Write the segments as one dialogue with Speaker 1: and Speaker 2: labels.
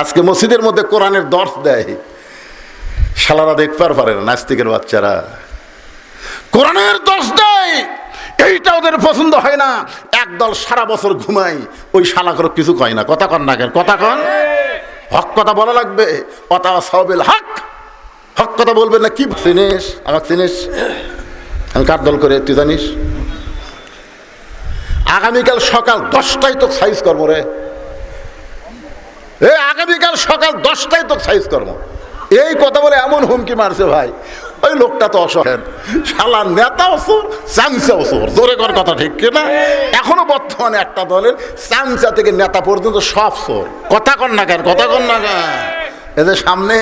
Speaker 1: আজকে মসজিদের মধ্যে কোরআনের দর্শ দেয়। শালারা দেখবার পারে না, নাস্তিকের বাচ্চারা। কোরআনের দর্শ দেয়, এইটা ওদের পছন্দ হয় না। একদল সারা বছর ঘুমাই ওই শালা করে কিছু কয় না। কথা কন না কেন, কথা কন। হক কথা বলা লাগবে কথা সবেল হক। হক কথা বলবেন না, কি চিনিস? আমার চিনিস? আমি কার দল করে, তুই জানিস? আগামীকাল সকাল দশটায় তো সাইজ করব রে। এ, আগামীকাল সকাল দশটায় তো সাইজ কর্ম। এই কথা বলে এমন হুমকি মারছে ভাই। ওই লোকটা তো অসহায়। শালা নেতা অসুর চামচা অসুর জোরে কর কথা ঠিক কিনা? এখনও বর্তমানে একটা দলের চামচা থেকে নেতা পর্যন্ত সব সোর কথা কর না কেন, কথা কর না কেন। এদের সামনে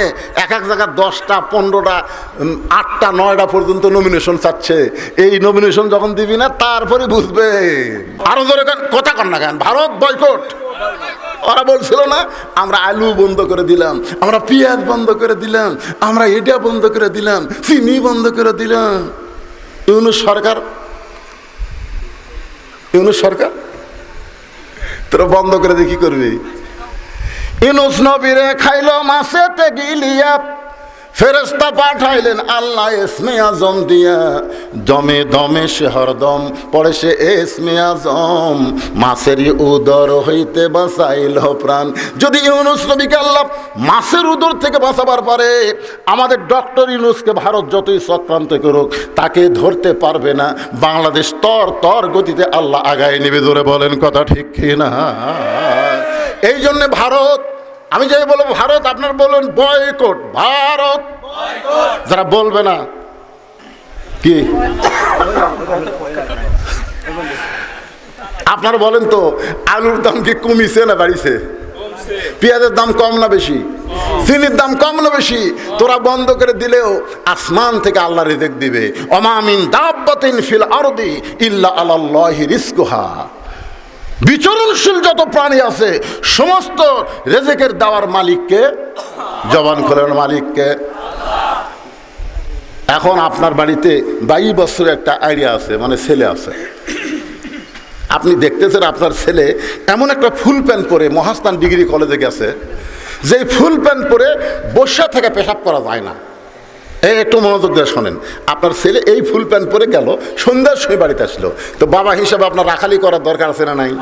Speaker 1: এক এক জায়গায় দশটা, পনেরোটা আটটা, নয়টা পর্যন্ত নমিনেশন চাচ্ছে। এই নমিনেশন যখন দিবি না, তারপরে বুঝবে। আরও জোরে কথা কর না কেন। ভারত বয়কট ওরা বলছিল না, আমরা আলু বন্ধ করে দিলাম, আমরা পেঁয়াজ বন্ধ করে দিলাম, আমরা এটা বন্ধ করে দিলাম, চিনি বন্ধ করে দিলাম। ইউনুস সরকার ইউনুস সরকার? তোরা বন্ধ করে দিয়ে কি করবি? ইনুস নবীরে খাইল মাসেতে গিলিয়া ফেরেস্তা পাঠাইলেন আল্লাহ এসমে আজম দিয়া। দমে দমে সে হরদম পড়ে সে এসমে আজম মাসেরই উদর হইতে বাঁচাইল প্রাণ। যদি ইউনুস নবীকে আল্লাহ মাসের উদর থেকে বাঁচাবার পারে, আমাদের ডক্টর ইউনুসকে ভারত যতই চক্রান্ত করুক, তাকে ধরতে পারবে না। বাংলাদেশ তর তর গতিতে আল্লাহ আগায় নেবে ধরে বলেন কথা ঠিক কিনা? এই জন্যে ভারত আমি যাই বলব, ভারত, আপনার বলুন, বয়কট, ভারত। যারা বলবে না, কি? আপনারা বলেন তো, আলুর দাম কি কমিছে না বাড়িছে? পেঁয়াজের দাম কম না বেশি? চিনির দাম কম না বেশি? তোরা বন্ধ করে দিলেও আসমান থেকে আল্লাহ রেজেক দিবে। অমামিন দাব্বাতিন ফিল আরদি ইল্লা আলাল্লাহি রিজকুহা। বিচরণশীল যত প্রাণী আছে, সমস্ত রেজেকের দেওয়ার মালিককে, জবান খোলেন মালিককে। এখন আপনার বাড়িতে বাইশ বছরের একটা আইডিয়া আছে মানে ছেলে আছে। আপনি দেখতেছেন আপনার ছেলে এমন একটা ফুল প্যান্ট পরে মহাস্থান ডিগ্রি কলেজে গেছে যে ফুল প্যান্ট পরে বসা থেকে পেশাব করা যায় না। এই একটু মনোযোগ দিয়ে শোনেন। আপনার ছেলে এই ফুল প্যান্ট পরে গেল সন্ধ্যার সময় বাড়িতে আসলো। তো বাবা হিসাবে আপনার রাখালি করার দরকার আছে না নাই?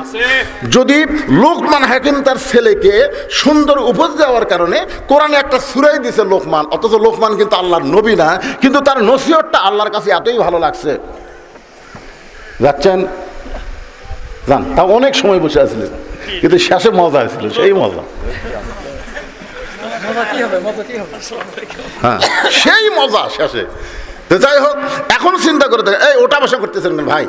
Speaker 1: যদি লোকমান হাকিম তার ছেলেকে সুন্দর উপজ দেওয়ার কারণে কোরআনে একটা সুরাই দিছে লোকমান অথচ লোকমান কিন্তু আল্লাহর নবী না কিন্তু তার নসিহতটা আল্লাহর কাছে এতই ভালো লাগছে। যাচ্ছেন? যান তা অনেক সময় বসে আসছিলেন কিন্তু শেষে মজা আসছিল সেই মজা। হ্যাঁ সেই মজা শেষে। তো যাই হোক, এখন চিন্তা করে থাকে, এই ওটা বসা করতেছেন না ভাই?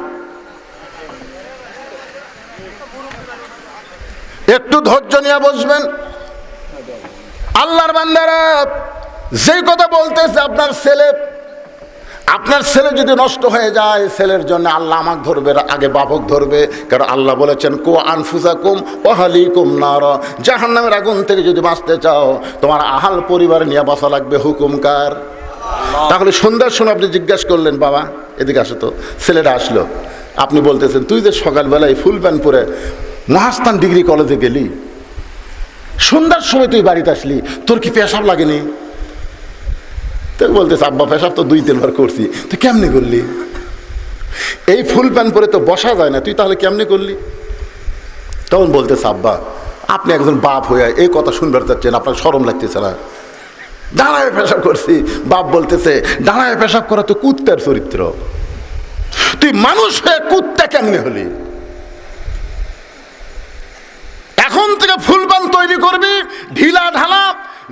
Speaker 1: একটু ধৈর্য নিয়ে বসবেন। আল্লাহর বান্দারা যেই কথা বলতেছে, আপনার ছেলে আপনার ছেলে যদি নষ্ট হয়ে যায় ছেলের জন্য আল্লাহ আমাকে ধরবে আগে বাপক ধরবে। কারণ আল্লাহ বলেছেন কো আনফুসা কুম ওহালি কুম নার। জাহান নামের আগুন থেকে যদি বাঁচতে চাও তোমার আহাল পরিবার নিয়ে বাঁচা লাগবে। হুকুমকার তাহলে সন্ধ্যার সময় আপনি জিজ্ঞাসা করলেন বাবা এদিকে আসো তো। ছেলেটা আসলো। আপনি বলতেছেন তুই যে সকালবেলায় ফুল প্যান্ট পরে মহাস্থান ডিগ্রি কলেজে গেলি সন্ধ্যার সময় তুই বাড়িতে আসলি তোর কি পেশাব লাগেনি? তো বলতেছে, আব্বা পেশাব তো দুই, তিনবার করছি। তুই কেমনে করলি? এই ফুল প্যান্ট পরে তো বসা যায় না, তুই তাহলে কেমনে করলি? তখন বলতেছে, আব্বা, আপনি একজন বাপ হয়ে এই কথা শুনবার চাচ্ছেন, আপনার সরম লাগতেছে না। দাঁড়ায় পেশাব করছি। বাপ বলতেছে দাঁড়ায় পেশাব করা তো কুত্তার চরিত্র। তুই মানুষ হয়ে কুত্তা কেমনে হলি? এখন থেকে ফুলবান তৈরি করবি, ঢিলা ঢালা,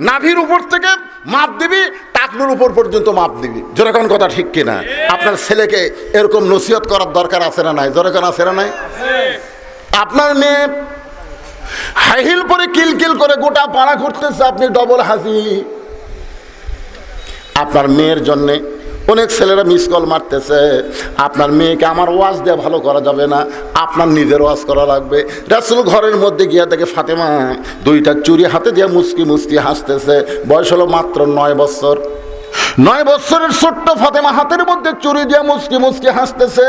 Speaker 1: নাভির উপর থেকে মাপ দিবি টাকনুর উপর পর্যন্ত মাপ দিবি। যেরকম কথা ঠিক কিনা? আপনার ছেলেকে এরকম নসিহত করার দরকার আছে না নাই? যেরকম আছে না নাই? আপনার মেয়ে হাইহিল পরে কিলকিল করে গোটা পাড়া ঘুরতেছে, আপনি ডবল হাসি আপনার মেয়ের জন্যে অনেক ছেলেরা মিস কল মারতেছে। আপনার মেয়েকে আমার ওয়াজ দেওয়া ভালো করা যাবে না, আপনার নিজের ওয়াজ করা লাগবে। রাসুল ঘরের মধ্যে গিয়া দেখে ফাতেমা, দুইটা চুরি হাতে দিয়ে মুসকি মুসকি হাসতেছে। বয়স হলো মাত্র নয় বছর। নয় বছরের ছোট্ট ফাতেমা হাতের মধ্যে চুরি দিয়ে মুসকি মুসকি হাসতেছে।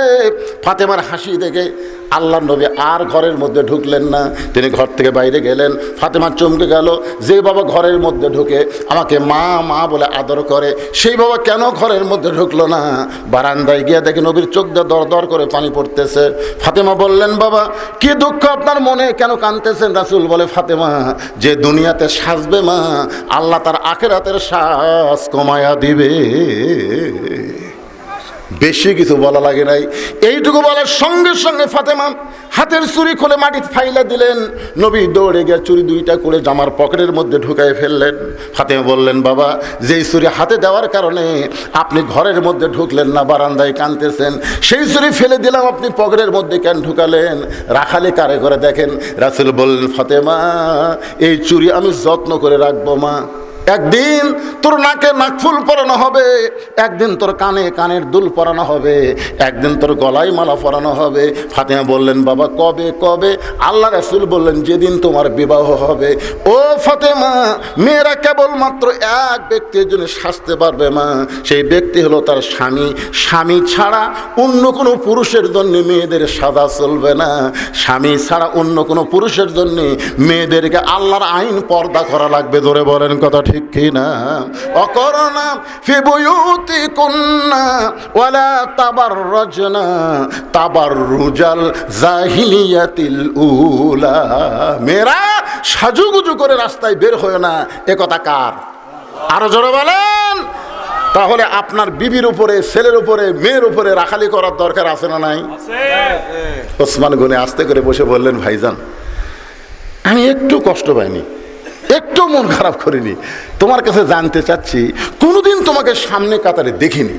Speaker 1: ফাতেমার হাসি দেখে আল্লাহ নবী আর ঘরের মধ্যে ঢুকলেন না। তিনি ঘর থেকে বাইরে গেলেন। ফাতেমা চমকে গেল, যে বাবা ঘরের মধ্যে ঢুকে আমাকে মা মা বলে আদর করে, সেই বাবা কেন ঘরের মধ্যে ঢুকলো না? বারান্দায় গিয়ে দেখে নবীর চোখ দিয়ে দর দর করে পানি পড়তেছে। ফাতেমা বললেন, বাবা, কি দুঃখ আপনার মনে? কেন কানতেছেন রাসুল বলে, ফাতেমা, যে দুনিয়াতে সাজবে মা, আল্লাহ তার আখেরাতের শ্বাস কমায়া দিবে। বেশি কিছু বলা লাগে নাই। এইটুকু বলার সঙ্গে সঙ্গে ফাতেমা হাতের চুরি খুলে মাটি ফাইলা দিলেন। নবী দৌড়ে গিয়ে চুরি দুইটা করে জামার পকেটের মধ্যে ঢুকাই ফেললেন। ফাতেমা বললেন, বাবা, যেই চুরি হাতে দেওয়ার কারণে আপনি ঘরের মধ্যে ঢুকলেন না, বারান্দায় কানতেছেন সেই চুরি ফেলে দিলাম, আপনি পকেটের মধ্যে কেন ঢুকালেন? রাখালে কারে করে দেখেন, রাসুল বললেন, ফাতেমা, এই চুরি আমি যত্ন করে রাখব, মা। একদিন তোর নাকে নাকফুল পরানো হবে, একদিন তোর কানে কানের দুল পরানো হবে, একদিন তোর গলায় মালা পরানো হবে। ফাতেমা বললেন, বাবা, কবে কবে? আল্লাহ রাসুল বললেন, যেদিন তোমার বিবাহ হবে। ও ফাতেমা, মেয়েরা কেবলমাত্র এক ব্যক্তির জন্য সাজতে পারবে মা সেই ব্যক্তি হলো তার স্বামী। স্বামী ছাড়া অন্য কোনো পুরুষের জন্য মেয়েদের সাদা চলবে না। স্বামী ছাড়া অন্য কোনো পুরুষের জন্য মেয়েদেরকে আল্লাহর আইন পর্দা করা লাগবে। ধরে বলেন কথা ঠিক কিনা? অকরণা ওয়ালা তাবার রজনা তাবার রুজাল জাহিলিয়াতিল উলা। মেয়েরা সাজুগুজু করে রাস্তায় বের হয় না। এ কথা কার? আরও জোরে বলেন। তাহলে আপনার বিবির উপরে ছেলের উপরে মেয়ের উপরে রাখালি করার দরকার আছে না নাই? ওসমান গনে আস্তে করে বসে বললেন ভাইজান আমি একটু কষ্ট পাইনি। একটু মন খারাপ করিনি। তোমার কাছে জানতে চাচ্ছি, কোনোদিন তোমাকে সামনে কাতারে দেখিনি।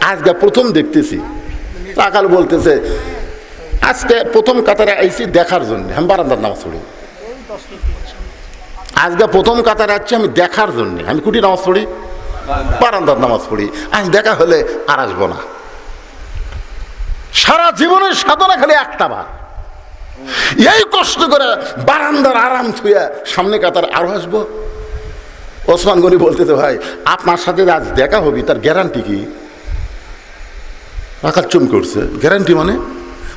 Speaker 1: আজকে প্রথম দেখতেছি। আকাল বলতেছে, আজকে প্রথম কাতারে আইছি দেখার জন্য। আমি বারান্দার নামাজ পড়ি। আজকে প্রথম কাতারে আসছি আমি দেখার জন্য। আমি কুটি নামাজ পড়ি, বারান্দার নামাজ পড়ি। আজ দেখা হলে আর আসব না। সারা জীবনের সাধনা খালি একটা বার। এই কষ্ট করে বারান্দার আরাম থুয়া সামনে কাতার আরও আসব ওসমান গনি বলতেছে, ভাই, আপনার সাথে আজ দেখা হবি, তার গ্যারান্টি কি? রাখার চুম করছে গ্যারান্টি মানে?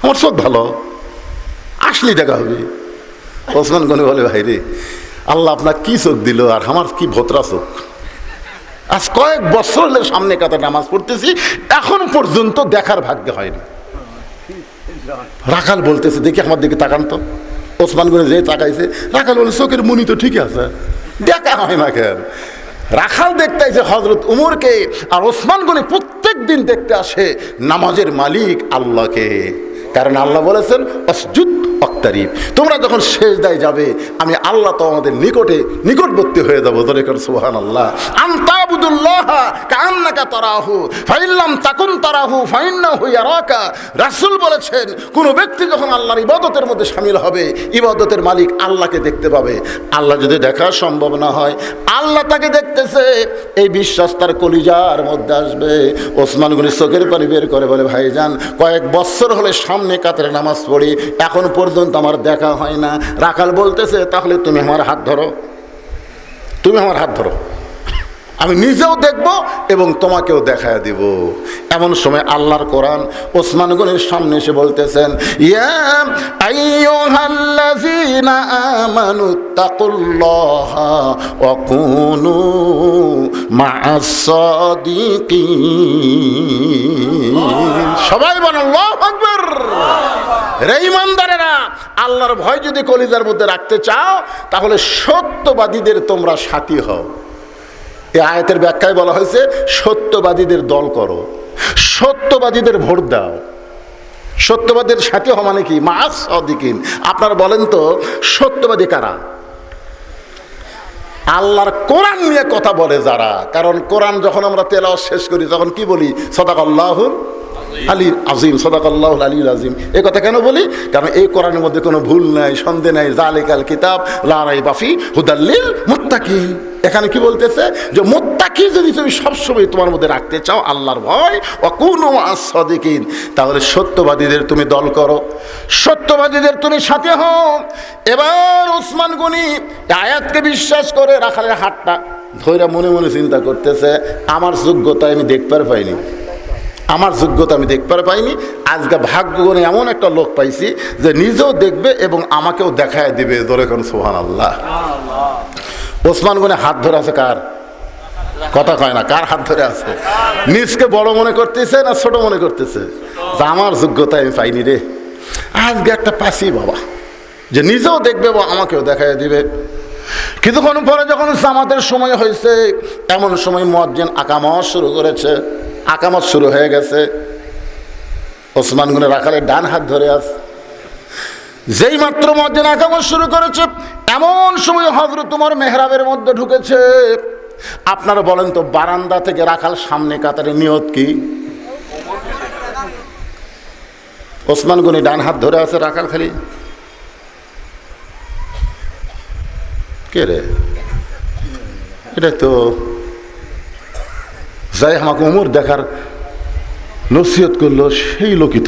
Speaker 1: আমার সব ভালো। আসলেই দেখা হবে। ওসমান গনি বলে, ভাই রে, আল্লাহ আপনার কি চোখ দিল আর আমার কি ভোতরা চোখ? আজ কয়েক বছর সামনে কাতার নামাজ পড়তেছি, এখন পর্যন্ত দেখার ভাগ্য হয়নি। রাখাল বলতেছে, দেখি আমার দিকে তাকান তো। ওসমান গনি যে তাকাইছে, রাখাল বলে, চোখের মুনি তো ঠিক আছে। দেখা হয় না কেন? রাখাল দেখতে আসে হজরত উমরকে আর ওসমান গনি প্রত্যেক দিন দেখতে আসে নামাজের মালিক আল্লাহকে। কারণ আল্লাহ বলেছেন অসজুদ অক্তারিফ তোমরা যখন শেষ দায় যাবে, আমি আল্লাহ তো আমাদের নিকটে নিকটবর্তী হয়ে যাব। সুহান আল্লাহ ফাইল্লাম তাকুন বলেছেন, কোনো ব্যক্তি যখন আল্লাহর ইবাদতের মধ্যে সামিল হবে, ইবাদতের মালিক আল্লাহকে দেখতে পাবে। আল্লাহ যদি দেখা সম্ভব না হয়, আল্লাহ তাকে দেখতেছে, এই বিশ্বাস তার কলিজার মধ্যে আসবে। ওসমান গুলি চোখের পানি বের করে বলে, ভাইজান, কয়েক বছর হলে সামনে কাতারে নামাজ পড়ি, এখন পর্যন্ত আমার দেখা হয় না। রাখাল বলতেছে, তাহলে তুমি আমার হাত ধরো। তুমি আমার হাত ধরো। আমি নিজেও দেখব এবং তোমাকেও দেখায় দিব। এমন সময় আল্লাহর কোরআন ওসমান গনির সামনে এসে বলতেছেন ইয়া সবাই আল্লাহু আকবার। রে ইমানদারেরা আল্লাহর ভয় যদি কলিজার মধ্যে রাখতে চাও তাহলে সত্যবাদীদের তোমরা সাথী হও। এই আয়াতের ব্যাখ্যায় বলা হয়েছে, সত্যবাদীদের দল করো। সত্যবাদীদের ভোট দাও। সত্যবাদীর সাথে হওয়া মানে কি? মাস অদিকিন আপনারা বলেন তো, সত্যবাদী কারা? আল্লাহর কোরআন নিয়ে কথা বলে যারা। কারণ কোরআন যখন আমরা তেলাও শেষ করি, তখন কি বলি? সদাক আল্লাহুল আলী আজিম সদাক আল্লাহ আলী আজিম এ কথা কেন বলি? কারণ এই কোরআনের মধ্যে কোনো ভুল নাই সন্দেহ নাই জালিকাল কিতাব লারাই বাফি হুদাল্লিল মুত্তাকিন। এখানে কি বলতেছে? যে মুত্তাক এটাকে যদি তুমি সবসময় তোমার মধ্যে রাখতে চাও আল্লাহর ভয় ও কোনো সদিকিন তাহলে সত্যবাদীদের তুমি দল করো। সত্যবাদীদের তুমি সাথে হও। এবার ওসমান গনি আয়াতকে বিশ্বাস করে রাখালের হাতটা ধৈরা মনে মনে চিন্তা করতেছে আমার যোগ্যতা আমি দেখতে পাইনি। আমার যোগ্যতা আমি দেখতে পাইনি। আজকে ভাগ্যগুণে এমন একটা লোক পাইছি যে নিজেও দেখবে এবং আমাকেও দেখায় দিবে। ধরে কোন সোহান আল্লাহ ওসমান গুনে হাত ধরে আছে কার? কথা কয় না, কার হাত ধরে আছে? নিজকে বড় মনে করতেছে না ছোট মনে করতেছে? আমার যোগ্যতা, আমি পাইনি রে। আজকে একটা পাসি বাবা, যে নিজেও দেখবে বা আমাকেও দেখায় দিবে। কিছুক্ষণ পরে যখন জামাতের সময় হয়েছে, এমন সময় মজ্জেন আকামত শুরু করেছে। আকামত শুরু হয়ে গেছে। ওসমান গুনে রাখালে ডান হাত ধরে আস যেই মাত্র মজ্জেন আকামত শুরু করেছে, এমন সময় হজরত তোমার মেহরাবের মধ্যে ঢুকেছে। আপনারা বলেন তো, বারান্দা থেকে রাখাল সামনে কাতারে নিয়ত কি? ওসমান গনি ডান হাত ধরে আছে রাখাল খালি। কে রে? এটা তো যাই আমাকে উমর দেখার নসিহত করল, সেই লোকিত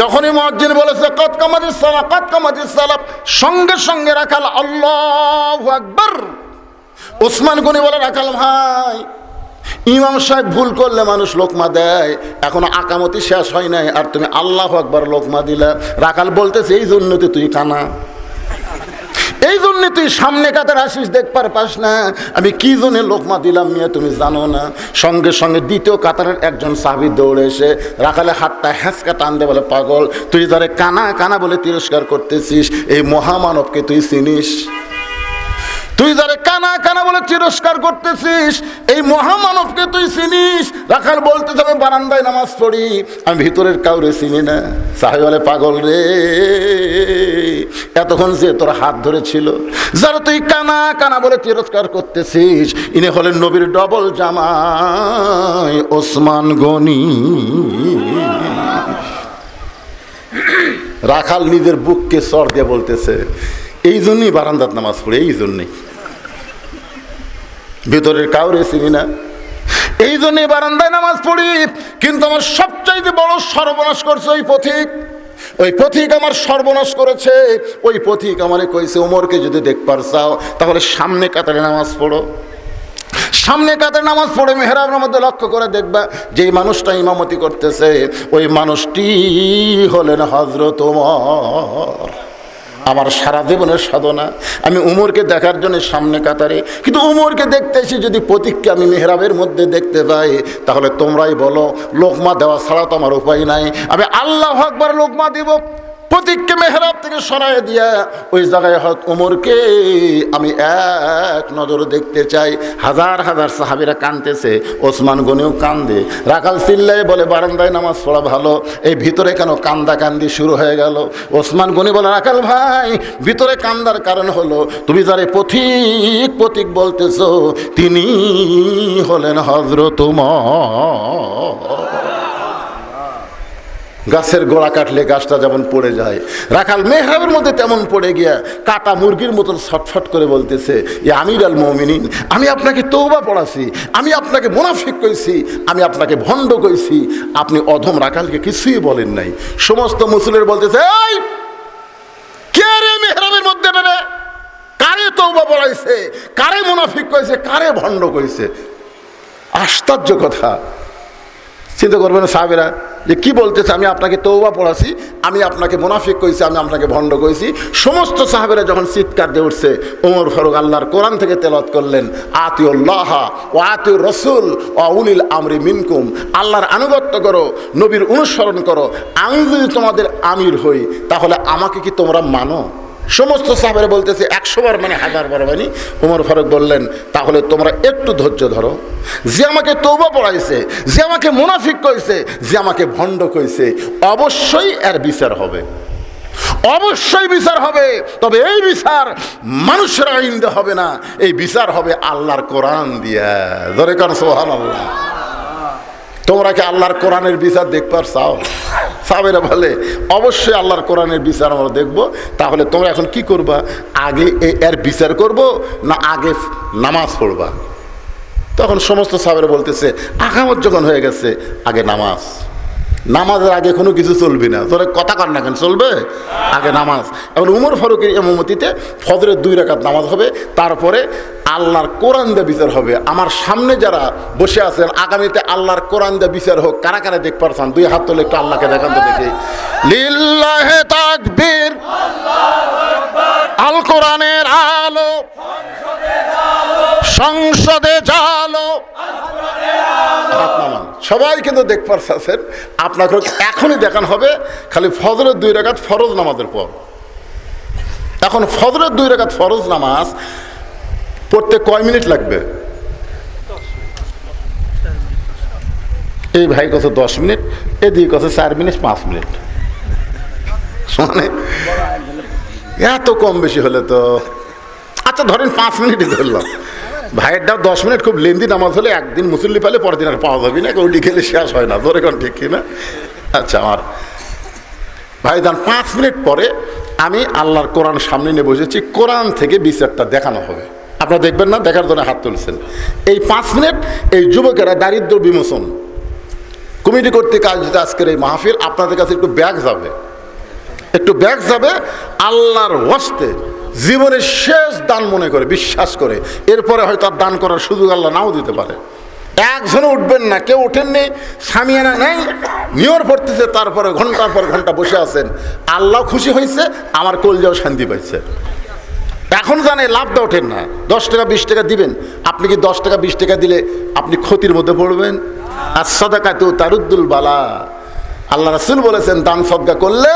Speaker 1: যখনই মহাজিন বলেছে কত সালাপ সালা কত সালাপ সঙ্গে সঙ্গে রাখাল, আল্লাহ আকবর ওসমান গনি বলে, রাখাল ভাই, ইমাম সাহেব ভুল করলে মানুষ লোকমা দেয়। এখনও আকামতি শেষ হয় নাই, আর তুমি আল্লাহ আকবর লোকমা দিলে। রাখাল বলতেছে, এই জন্য তুই কানা। এই জন্যে তুই সামনে কাতার আসিস দেখবার পাস না। আমি কি জন্য লোকমা দিলাম মিয়া, তুমি জানো না। সঙ্গে সঙ্গে দ্বিতীয় কাতারের একজন সাহাবি দৌড়ে এসে রাখালে হাতটা হ্যাঁচকা টান দে বলে, পাগল, তুই ধরে কানা কানা বলে তিরস্কার করতেছিস, এই মহামানবকে তুই চিনিস? তুই যারে কানা কানা বলে তিরস্কার করতেছিস, এই মহামানবকে তুই চিনিস? রাখার বলতে আমি বারান্দায় নামাজ পড়ি, আমি ভিতরের কাউরে চিনি না। সাহেব বলে পাগল রে, এতক্ষণ যে তোর হাত ধরেছিল, যারা তুই কানা কানা বলে তিরস্কার করতেছিস, ইনি হলেন নবীর ডবল জামাই, ওসমান গনি। রাখাল নিজের বুককে সর দিয়ে বলতেছে এই জন্যই বারান্দাত নামাজ পড়ে, এই জন্যই ভেতরের কাউরে চিনি না। এই জন্যই বারান্দায় নামাজ পড়ি, কিন্তু আমার সবচাইতে বড় সর্বনাশ করছে ওই পথিক। ওই পথিক আমার সর্বনাশ করেছে। ওই পথিক আমারে কইছে, ওমরকে যদি দেখবার চাও, তাহলে সামনে কাতারে নামাজ পড়ো। সামনে কাতারে নামাজ পড়ে মেহরাবের মধ্যে লক্ষ্য করে দেখবা, যেই মানুষটা ইমামতি করতেছে, ওই মানুষটি হলেন হজরত ওমর। আমার সারা জীবনের সাধনা। আমি উমরকে দেখার জন্য সামনে কাতারে। কিন্তু উমরকে দেখতে এসে যদি প্রতীককে আমি মেহরাবের মধ্যে দেখতে পাই তাহলে তোমরাই বলো, লোকমা দেওয়া ছাড়া তো আমার উপায় নাই। আমি আল্লাহ আকবার লোকমা দিব। প্রতীককে মেহরাব থেকে সরাই দিয়া ওই জায়গায় হয়তো উমরকে আমি এক নজর দেখতে চাই। হাজার হাজার সাহাবিরা কানতেছে ওসমান গনিও কান্দে। রাখাল চিল্লাই বলে, বারান্দায় নামাজ পড়া ভালো। এই ভিতরে কেন কান্দা কান্দি শুরু হয়ে গেল? ওসমান গনি বলে রাখাল ভাই, ভিতরে কান্দার কারণ হলো, তুমি যারে পথিক পথিক বলতেছ, তিনি হলেন হজরত গাছের গোড়া কাটলে গাছটা যেমন পড়ে যায়। রাখাল মেহরাবের মধ্যে তেমন পড়ে গিয়া কাটা মুরগির মতন ছটফট করে বলতেছে, এ আমির আল মমিনিন, আমি আপনাকে তৌবা পড়াছি, আমি আপনাকে মুনাফিক কইছি, আমি আপনাকে ভণ্ড কইছি, আপনি অধম রাখালকে কিছুই বলেন নাই। সমস্ত মুসলির বলতেছে, এই, কে রে মেহরাবের মধ্যে রে কারে তৌবা পড়াইছে? কারে মুনাফিক কইছে? কারে ভণ্ড কইছে? আশ্চর্য কথা। চিন্তা করবেন সাহেবেরা, যে কি বলতেছে, আমি আপনাকে তৌবা পড়াছি, আমি আপনাকে মুনাফিক কইছি, আমি আপনাকে ভণ্ড কইছি। সমস্ত সাহাবেরা যখন চিৎকার দিয়ে উঠছে ওমর ফারুক আল্লাহর কোরআন থেকে তেলত করলেন, আতিউল্লাহ ও আতিউর রসুল ও উলিল আমরি মিনকুম। আল্লাহর আনুগত্য করো, নবীর অনুসরণ করো আমি যদি তোমাদের আমির হই, তাহলে আমাকে কি তোমরা মানো? সমস্ত সাহাবেরা বলতেছে, একশো বার মানে হাজার বার মানে। উমর ফারুক বললেন, তাহলে তোমরা একটু ধৈর্য ধরো। যে আমাকে তৌবা পড়াইছে, যে আমাকে মুনাফিক কইছে, যে আমাকে ভণ্ড কইছে, অবশ্যই এর বিচার হবে। অবশ্যই বিচার হবে, তবে এই বিচার মানুষের আইন হবে না। এই বিচার হবে আল্লাহর কোরআন দিয়া। ধরে কারণ সোহান আল্লাহ তোমরা কি আল্লাহর কোরআনের বিচার দেখবার চাও? সাবেরা বলে, অবশ্যই আল্লাহর কোরআনের বিচার আমরা দেখব। তাহলে তোমরা এখন কি করবা? আগে এর বিচার করব না আগে নামাজ পড়বা? তখন সমস্ত সাবেরা বলতেছে, আকামত যখন হয়ে গেছে, আগে নামাজ। নামাজের আগে কোনো কিছু চলবে না। তোরা কথা কর না কেন, চলবে? আগে নামাজ। এখন উমর ফারুকের এমতিতে ফজরের দুই রাকাত নামাজ হবে, তারপরে আল্লাহর কোরআন দিয়ে বিচার হবে। আমার সামনে যারা বসে আছেন, আগামীতে আল্লাহর কোরআন দিয়ে বিচার হোক, কারা কারা দেখ পারছেন? দুই হাত তোলে একটু আল্লাহকে দেখান তো দেখি। লিল্লাহে তাকবীর, আল কোরআনের আলো সংসদে জালো। হাত নামান। সবাই কিন্তু দেখ পারছেন। আপনাকে এখনই দেখান হবে, খালি ফজরের দুই রেখাত ফরজ নামাজের পর। এখন ফজরের দুই রেখাত ফরজ নামাজ পড়তে কয় মিনিট লাগবে? এই ভাই কত দশ মিনিট, এদিকে কত চার মিনিট, পাঁচ মিনিট। মানে এত কম বেশি হলে তো আচ্ছা ধরেন পাঁচ মিনিটই ধরলাম। ভাইয়েরটা দশ মিনিট খুব লেন্দি নামাজ হলে একদিন মুসল্লি পেলে পরের দিন আর পাওয়া যাবে না ওই লিখেলে শেষ হয় না, ধরে কোন ঠিক কিনা? আচ্ছা আমার ভাই যান পাঁচ মিনিট পরে আমি আল্লাহর কোরআন সামনে নিয়ে বসেছি, কোরআন থেকে বিচারটা দেখানো হবে। আপনারা দেখবেন না, দেখার জন্য হাত তুলছেন। এই পাঁচ মিনিট, এই যুবকেরা দারিদ্র বিমোচন। কমিটি কর্তৃক আয়োজিত আজকের এই মাহফিল, আপনাদের কাছে একটু ব্যাগ যাবে। একটু ব্যাগ যাবে, আল্লাহর ওয়াস্তে জীবনের শেষ দান মনে করে, বিশ্বাস করে। এরপরে হয়তো আর দান করার সুযোগ আল্লাহ নাও দিতে পারে। একজনে উঠবেন না, কেউ ওঠেননি সামিয়ানা নেই, নিয়র পড়তেছে, তারপরে ঘণ্টার পর ঘণ্টা বসে আছেন। আল্লাহ খুশি হয়েছে, আমার কলজাও শান্তি পাইছে। এখন জানে লাভটা ওঠেন না। দশ টাকা, বিশ টাকা দিবেন। আপনি কি দশ টাকা, বিশ টাকা দিলে আপনি ক্ষতির মধ্যে পড়বেন? আর সদাকা তো তারুদ্দুল বালা। আল্লাহ রাসুল বলেছেন, দান সদকা করলে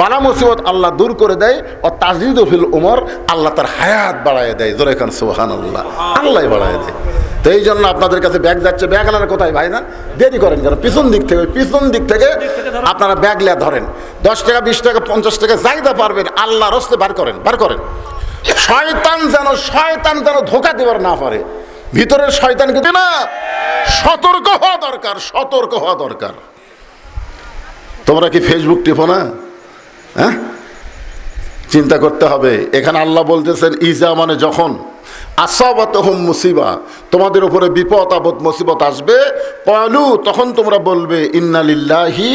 Speaker 1: বালা মুসিবত আল্লাহ দূর করে দেয়, ও তাজিদ ফিল উমর আল্লাহ তার হায়াত বাড়ায় দেয়। জোরে খান সুহান আল্লাহ আল্লাহ বাড়ায় দেয়। তো এই জন্য আপনাদের কাছে ব্যাগ যাচ্ছে, ব্যাগ আলার কোথায় ভাই, না? দেরি করেন কেন? পিছন দিক থেকে, পিছন দিক থেকে আপনারা ব্যাগ লিয়া ধরেন। দশ টাকা, বিশ টাকা, পঞ্চাশ টাকা যাইতে পারবেন আল্লাহ রস্তে বার করেন বার করেন। শয়তান যেন শয়তান যেন ধোকা দেবার না পারে। ভিতরের শয়তান কিন্তু না সতর্ক হওয়া দরকার, সতর্ক হওয়া দরকার। তোমরা কি ফেসবুক টিপো না? হ্যাঁ? চিন্তা করতে হবে। এখানে আল্লাহ বলতেছেন, ইজা মানে যখন আসাবাত হোম মুসিবা, তোমাদের উপরে বিপদ আপদ মুসিবত আসবে কলু তখন তোমরা বলবে, ইন্না লিল্লাহি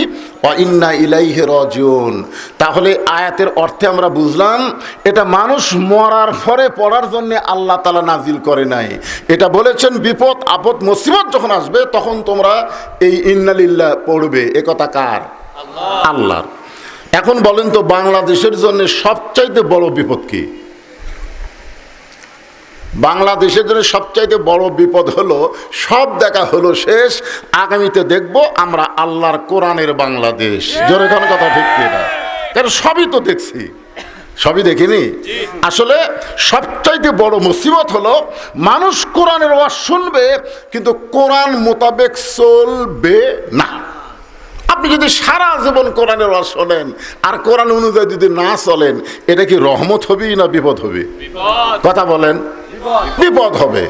Speaker 1: ও ইন্না ইলাইহি রাজিউন। তাহলে আয়াতের অর্থে আমরা বুঝলাম, এটা মানুষ মরার পরে পড়ার জন্য আল্লাহ তালা নাজিল করে নাই। এটা বলেছেন, বিপদ আপদ মুসিবত যখন আসবে, তখন তোমরা এই ইন্নালিল্লাহ পড়বে। একথা কার? আল্লাহর এখন বলেন তো বাংলাদেশের জন্য সবচাইতে বড় বিপদ কি? বাংলাদেশের জন্য সবচাইতে বড় বিপদ হলো সব দেখা হলো শেষ আগামীতে দেখব আমরা আল্লাহর কোরআনের বাংলাদেশ। জোরে কোন কথা ঠিক কিনা কারণ সবই তো দেখছি। সবই দেখিনি? আসলে সবচাইতে বড় মুসিবত হলো মানুষ কোরআনের ওয়াজ শুনবে কিন্তু কোরআন মোতাবেক চলবে না। আপনি যদি সারা জীবন কোরআনের ওয়াজ শোনেন আর কোরআন অনুযায়ী যদি না চলেন এটা কি রহমত হবে না বিপদ হবে? কথা বলেন। বিপদ। হবে।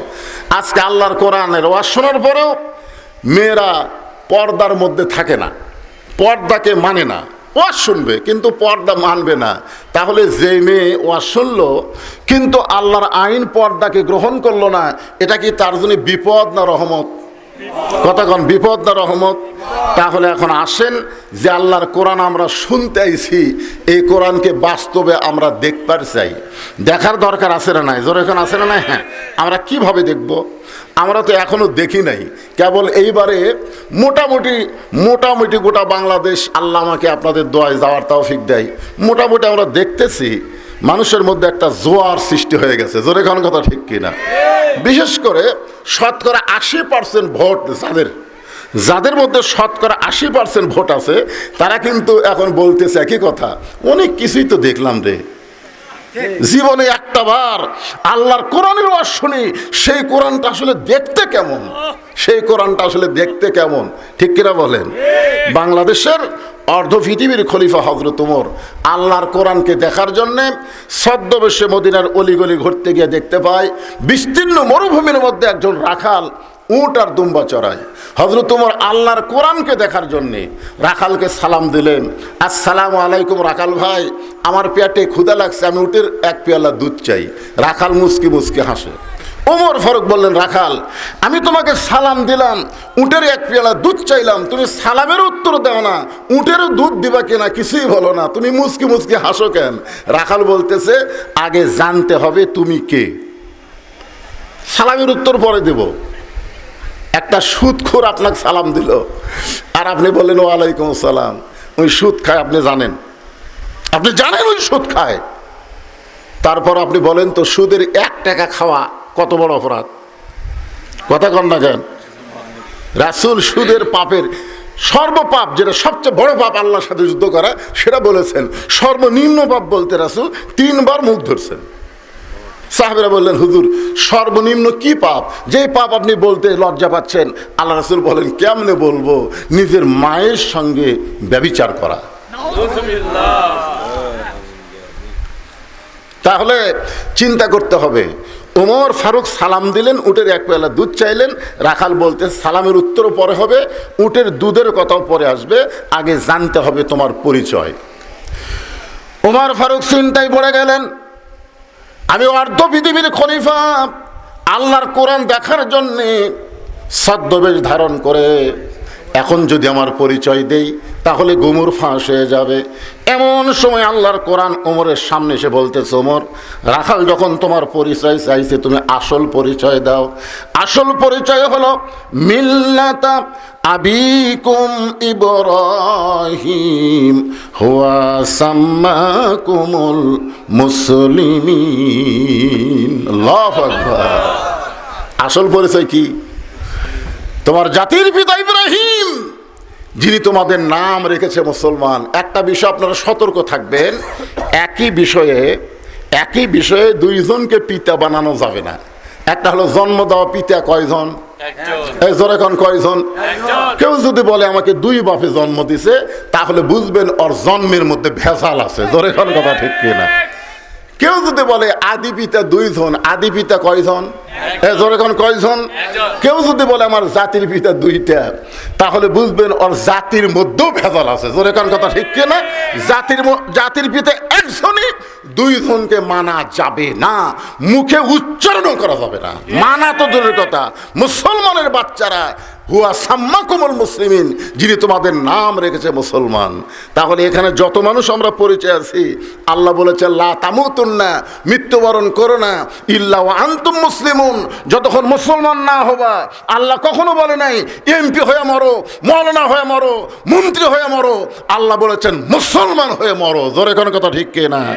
Speaker 1: আজকে আল্লাহর কোরআনের ওয়াজ শোনার পরেও মেয়েরা পর্দার মধ্যে থাকে না পর্দাকে মানে না। ওয়াজ শুনবে কিন্তু পর্দা মানবে না। তাহলে যে মেয়ে ওয়াজ শুনলো কিন্তু আল্লাহর আইন পর্দাকে গ্রহণ করল না এটা কি তার জন্য বিপদ না রহমত? কতক্ষণ বিপদ না রহমত? তাহলে এখন আসেন যে আল্লাহর কোরআন আমরা শুনতে আইছি এই কোরআনকে বাস্তবে আমরা দেখবার চাই। দেখার দরকার আছে না নাই? জোর এখন আছে না নাই? হ্যাঁ। আমরা কীভাবে দেখব? আমরা তো এখনও দেখি নাই। কেবল এইবারে মোটামুটি মোটামুটি গোটা বাংলাদেশ আল্লাহ আমাকে আপনাদের দোয়ায় যাওয়ার তৌফিক দেয়। মোটামুটি আমরা দেখতেছি। মানুষের মধ্যে একটা জোয়ার সৃষ্টি হয়ে গেছে। জোরে খান কথা ঠিক কিনা? বিশেষ করে শতকরা আশি পার্সেন্ট ভোট যাদের যাদের মধ্যে শতকরা আশি পার্সেন্ট ভোট আছে, তারা কিন্তু এখন বলতেছে একই কথা। অনেক কিছুই তো দেখলাম রে। জীবনে একটা বার আল্লাহর কোরআনের ওয়াজ শুনি, সেই কোরআনটা আসলে দেখতে কেমন? সেই কোরআনটা আসলে দেখতে কেমন? ঠিক কিনা বলেন? বাংলাদেশের অর্ধ পৃথিবীর খলিফা হজরত উমর। আল্লাহর কোরআনকে দেখার জন্যে ছদ্মবেশে মদিনার অলিগলি ঘুরতে গিয়ে দেখতে পায়, বিস্তীর্ণ মরুভূমির মধ্যে একজন রাখাল উট আর দুম্বা চড়ায়। হজরত তোমার আল্লাহর কোরআনকে দেখার জন্যে রাখালকে সালাম দিলেন, আসসালামু আলাইকুম রাখাল ভাই, আমার পেটে ক্ষুদা লাগছে, আমি উটের এক পেয়ালা দুধ চাই। রাখাল মুসকি মুসকি হাসে। ওমর ফারুক বললেন, রাখাল, আমি তোমাকে সালাম দিলাম, উটের এক পেয়ালা দুধ চাইলাম। তুমি সালামের উত্তর দাও না। উটেরও দুধ দিবা কিনা কিছুই বলো না। তুমি মুসকি মুসকি হাসো কেন? রাখাল বলতেছে, আগে জানতে হবে তুমি কে। সালামের উত্তর পরে দেব। একটা সুদখোর আপনাকে সালাম দিল। আর আপনি বললেন, ওয়ালাইকুম আসসালাম। ওই সুদ খায়, আপনি জানেন। আপনি জানেন ওই সুদ খায়। তারপর আপনি বলেন, তো সুদের এক টাকা খাওয়া কত বড় অপরাধ? কথা কন না কেন? রাসুল সুদের পাপের সর্বপাপ যেটা সবচেয়ে বড় পাপ আল্লাহর সাথে যুদ্ধ করা সেটা বলেছেন। সর্বনিম্ন পাপ বলতে রাসুল তিনবার মুখ ধরছেন। সাহেবরা বললেন হুজুর সর্বনিম্ন কি পাপ? যে পাপ আপনি বলতে লজ্জা পাচ্ছেন আল্লাহ রাসুল বলেন কেমনে বলব? নিজের মায়ের সঙ্গে ব্যবিচার করা। তাহলে চিন্তা করতে হবে ওমর ফারুক সালাম দিলেন, উটের এক পেলা দুধ চাইলেন, রাখাল বলতে সালামের উত্তরও পরে হবে, উটের দুধের কথাও পরে আসবে, আগে জানতে হবে তোমার পরিচয়। ওমর ফারুক চিন্তায় পড়ে গেলেন, আমি অর্ধ পৃথিবীর খলিফা, আল্লাহর কোরআন দেখার জন্যে ছদ্মবেশ ধারণ করে এখন যদি আমার পরিচয় দেই, তাহলে গুমুর ফাঁস হয়ে যাবে। এমন সময় আল্লাহর কোরআন ওমরের সামনে এসে বলতেছে, ওমর, রাখাল যখন তোমার পরিচয় চাইছে, তুমি আসল পরিচয় দাও। আসল পরিচয় হলো, মিল্লাতা আবিকুম ইব্রাহিম, হুয়া সাম্মাকুমুল মুসলিমিন। আকবার। আসল পরিচয় কি? তোমার জাতির পিতা ইব্রাহিম যিনি তোমাদের নাম রেখেছে মুসলমান। একটা বিষয় আপনারা সতর্ক থাকবেন একই বিষয়ে একই বিষয়ে দুইজনকে পিতা বানানো যাবে না। একটা হলো জন্ম দেওয়া পিতা কয়জন? এই জোরে কোন কয়জন? কেউ যদি বলে আমাকে দুই বাপে জন্ম দিছে তাহলে বুঝবেন ওর জন্মের মধ্যে ভেজাল আছে। জোরে কোন কথা ঠিক কিনা? কেউ যদি বলে আদি পিতা দুই দুইজন আদি পিতা কয়জন এখন কয় কয়জন? কেউ যদি বলে আমার জাতির পিতা দুইটা তাহলে বুঝবেন ওর জাতির মধ্যেও ভেজাল আছে। জোরে কথা ঠিক কিনা? জাতির জাতির পিতা একজনই দুইজনকে মানা যাবে না। মুখে উচ্চারণও করা যাবে না। মানা তো দূরের কথা। মুসলমানের বাচ্চারা, হুয়া সাম্মাকুমল মুসলিমিন, যিনি তোমাদের নাম রেখেছে মুসলমান। তাহলে এখানে যত মানুষ আমরা পরিচয় আছি, আল্লাহ বলেছে লা তামুতুন্না, মৃত্যুবরণ করো না। ইল্লা আনতুম মুসলিমুন। যতক্ষণ মুসলমান না হবা, আল্লাহ কখনো বলে নাই, এমপি হয়ে মরো, মৌলানা হয়ে মরো, মন্ত্রী হয়ে মরো। আল্লাহ বলেছেন, মুসলমান হয়ে মরো। জোরে কোনো কথা ঠিক কে না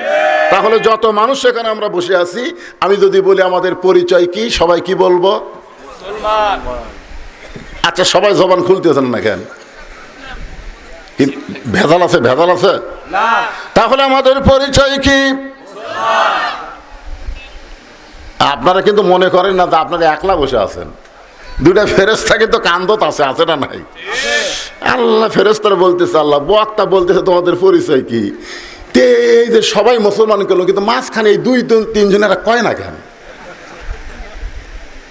Speaker 1: তাহলে যত মানুষ এখানে আমরা বসে আছি আমি যদি বলি আমাদের পরিচয় কি সবাই কি বলব? আচ্ছা সবাই জবান খুলতেছেন না কেন? ভেজাল আছে ভেজাল আছে? তাহলে আমাদের পরিচয় কি? আপনারা কিন্তু মনে করেন না যে আপনারা একলা বসে আছেন। দুটা ফেরেস্তা কিন্তু কান্দত আছে আছে না নাই? আল্লাহ ফেরেস্তারা বলতেছে আল্লাহ বক্তা বলতেছে তোমাদের পরিচয় কি? এই যে সবাই মুসলমান করল, কিন্তু মাঝখানে এই দুই তিন- তিনজনেরা কয় না কেন?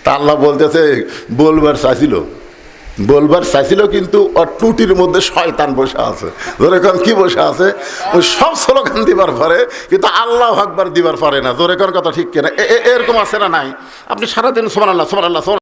Speaker 1: তা বলতেছে, বলবার চাইছিল। বলবার চাইছিল কিন্তু ওর টুটির মধ্যে শয়তান বসে আছে। ধরে কন কি বসে আছে? ওই সব স্লোগান দিবার পরে, কিন্তু আল্লাহ আকবার দিবার পারে না। কর কথা ঠিক কিনা? এরকম আছে না নাই? আপনি সারাদিন সোমান আল্লাহ সোমান আল্লাহ